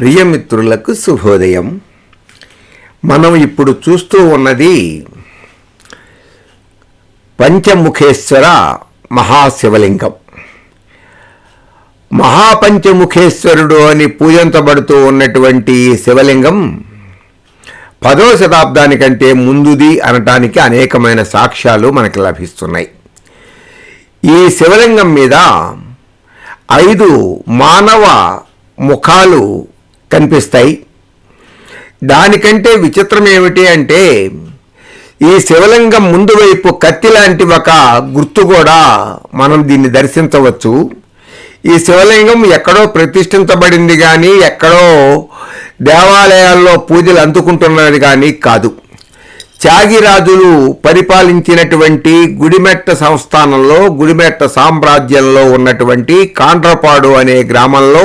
ప్రియమిత్రులకు శుభోదయం. మనం ఇప్పుడు చూస్తూ ఉన్నది పంచముఖేశ్వర మహాశివలింగం. మహాపంచముఖేశ్వరుడు అని పూజించబడుతూ ఉన్నటువంటి శివలింగం పదో శతాబ్దానికంటే ముందుది అనటానికి అనేకమైన సాక్ష్యాలు మనకు లభిస్తున్నాయి. ఈ శివలింగం మీద ఐదు మానవ ముఖాలు కనిపిస్తాయి. దానికంటే విచిత్రం ఏమిటి అంటే ఈ శివలింగం ముందు వైపు కత్తి లాంటి ఒక గుర్తు కూడా మనం దీన్ని దర్శించవచ్చు. ఈ శివలింగం ఎక్కడో ప్రతిష్ఠించబడింది కానీ ఎక్కడో దేవాలయాల్లో పూజలు అందుకుంటున్నది కానీ కాదు. త్యాగిరాజులు పరిపాలించినటువంటి గుడిమెట్ట సంస్థానంలో గుడిమెట్ట సామ్రాజ్యంలో ఉన్నటువంటి కాండ్రపాడు అనే గ్రామంలో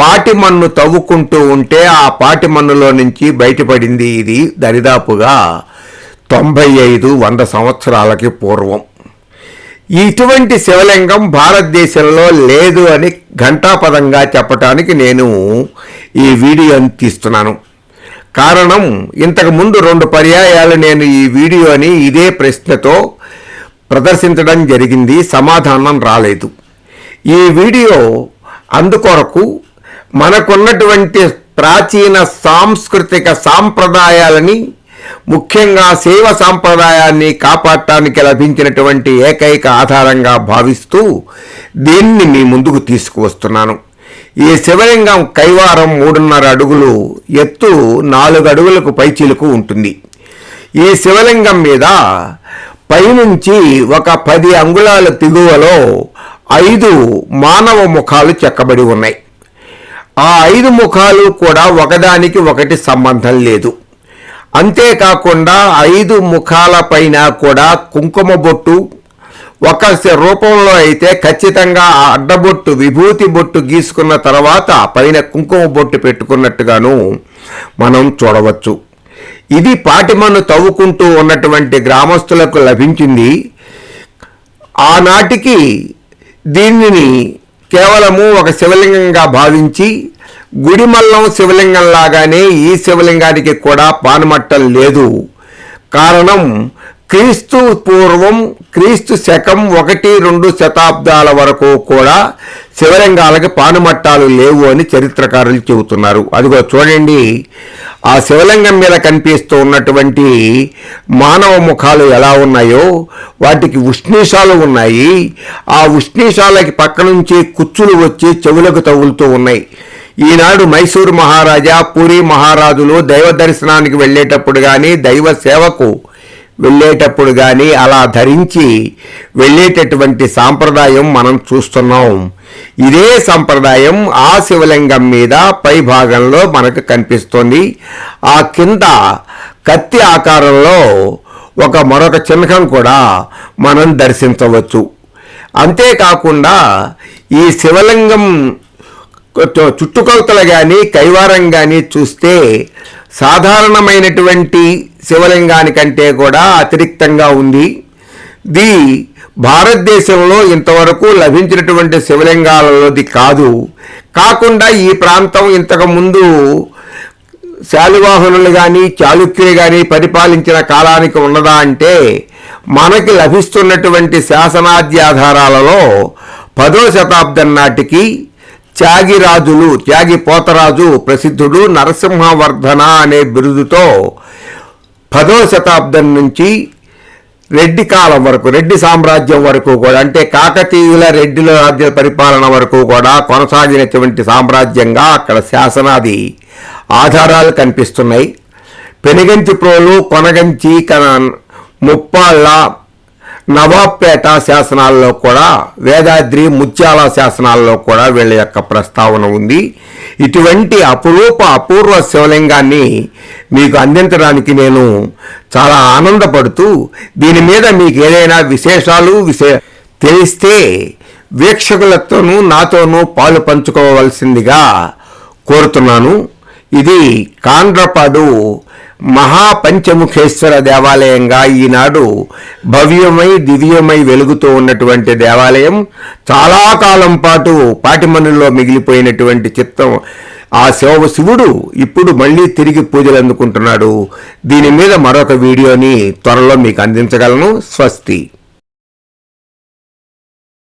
పాటిమన్ను తవ్వుకుంటూ ఉంటే ఆ పాటిమన్నులో నుంచి బయటపడింది ఇది దరిదాపుగా తొంభై ఐదు వంద సంవత్సరాలకి పూర్వం. ఇటువంటి శివలింగం భారతదేశంలో లేదు అని ఘంటాపదంగా చెప్పటానికి నేను ఈ వీడియోని తీస్తున్నాను. కారణం ఇంతకు ముందు రెండు పర్యాయాలు నేను ఈ వీడియోని ఇదే ప్రశ్నతో ప్రదర్శించడం జరిగింది సమాధానం రాలేదు. ఈ వీడియో అందుకొరకు మనకున్నటువంటి ప్రాచీన సాంస్కృతిక సాంప్రదాయాలని ముఖ్యంగా సేవ సాంప్రదాయాన్ని కాపాడటానికి లభించినటువంటి ఏకైక ఆధారంగా భావిస్తూ దీన్ని మీ ముందుకు తీసుకువస్తున్నాను. ఈ శివలింగం కైవారం మూడున్నర అడుగులు ఎత్తు నాలుగు అడుగులకు పైచిలుకు ఉంటుంది. ఈ శివలింగం మీద పైనుంచి ఒక పది అంగుళాల దిగువలో ఐదు మానవ ముఖాలు చెక్కబడి ఉన్నాయి. ఆ ఐదు ముఖాలు కూడా ఒకదానికి ఒకటి సంబంధం లేదు. అంతేకాకుండా ఐదు ముఖాల పైన కూడా కుంకుమ బొట్టు ఒక రూపంలో అయితే ఖచ్చితంగా ఆ అడ్డబొట్టు విభూతి బొట్టు గీసుకున్న తర్వాత పైన కుంకుమ బొట్టు పెట్టుకున్నట్టుగాను మనం చూడవచ్చు. ఇది పాటిమను తవ్వుకుంటూ ఉన్నటువంటి గ్రామస్తులకు లభించింది. ఆనాటికి దీనిని కేవలము ఒక శివలింగంగా భావించి గుడిమల్లం శివలింగం లాగానే ఈ శివలింగానికి కూడా పానమట్టం లేదు. కారణం క్రీస్తు పూర్వం క్రీస్తు శకం ఒకటి రెండు శతాబ్దాల వరకు కూడా శివలింగాలకి పానుమట్టాలు లేవు అని చరిత్రకారులు చెబుతున్నారు. అదిగో చూడండి ఆ శివలింగం మీద కనిపిస్తూ ఉన్నటువంటి మానవ ముఖాలు ఎలా ఉన్నాయో వాటికి ఉష్ణీషాలు ఉన్నాయి. ఆ ఉష్ణీషాలకి పక్క నుంచి కుచ్చులు వచ్చి చెవులకు తగులుతూ ఉన్నాయి. ఈనాడు మైసూరు మహారాజా పూరి మహారాజులు దైవ దర్శనానికి వెళ్ళేటప్పుడు కానీ దైవ సేవకు వెళ్ళేటప్పుడు కానీ అలా ధరించి వెళ్ళేటటువంటి సాంప్రదాయం మనం చూస్తున్నాం. ఇదే సంప్రదాయం ఆ శివలింగం మీద పై భాగంలో మనకు కనిపిస్తుంది. ఆ కింద కత్తి ఆకారంలో ఒక మరొక చిహ్నం కూడా మనం దర్శించవచ్చు. అంతేకాకుండా ఈ శివలింగం చుట్టుకొలతలు కానీ కైవారం కానీ చూస్తే సాధారణమైనటువంటి శివలింగానికంటే కూడా అతిరిక్తంగా ఉంది. ది భారతదేశంలో ఇంతవరకు లభించినటువంటి శివలింగాలలోది కాదు. కాకుండా ఈ ప్రాంతం ఇంతకు ముందు శాలివాహనులు కానీ చాళుక్యులు కానీ పరిపాలించిన కాలానికి ఉన్నదా అంటే మనకి లభిస్తున్నటువంటి శాసనాద్యాధారాలలో పదో శతాబ్దం నాటికి త్యాగిరాజులు త్యాగి పోతరాజు ప్రసిద్ధుడు నరసింహవర్ధన అనే బిరుదుతో పదో శతాబ్దం నుంచి రెడ్డి కాలం వరకు రెడ్డి సామ్రాజ్యం వరకు కూడా అంటే కాకతీయుల రెడ్డిల రాజ్య పరిపాలన వరకు కూడా కొనసాగినటువంటి సామ్రాజ్యంగా అక్కడ శాసనాది ఆధారాలు కనిపిస్తున్నాయి. పెనుగంచి ప్రోలు కొనగంచి కన- ముప్పాళ్ళ నవాబ్పేట శాసనాల్లో కూడా వేదాద్రి ముత్యాల శాసనాల్లో కూడా వీళ్ళ యొక్క ప్రస్తావన ఉంది. ఇటువంటి అపురూప అపూర్వ శివలింగాన్ని మీకు అందించడానికి నేను చాలా ఆనందపడుతూ దీని మీద మీకు ఏదైనా విశేషాలు విశే తెలిస్తే వీక్షకులతోనూ నాతోనూ పాలు పంచుకోవలసిందిగా కోరుతున్నాను. ఇది కాండ్రపాడు మహాపంచముఖేశ్వర దేవాలయంగా ఈనాడు భవ్యమై దివ్యమై వెలుగుతూ ఉన్నటువంటి దేవాలయం చాలా కాలం పాటు పాటిమనుల్లో మిగిలిపోయినటువంటి చిత్తం ఆ శివ శివుడు ఇప్పుడు మళ్ళీ తిరిగి పూజలు అందుకుంటున్నాడు. దీని మీద మరొక వీడియోని త్వరలో మీకు అందించగలను. స్వస్తి.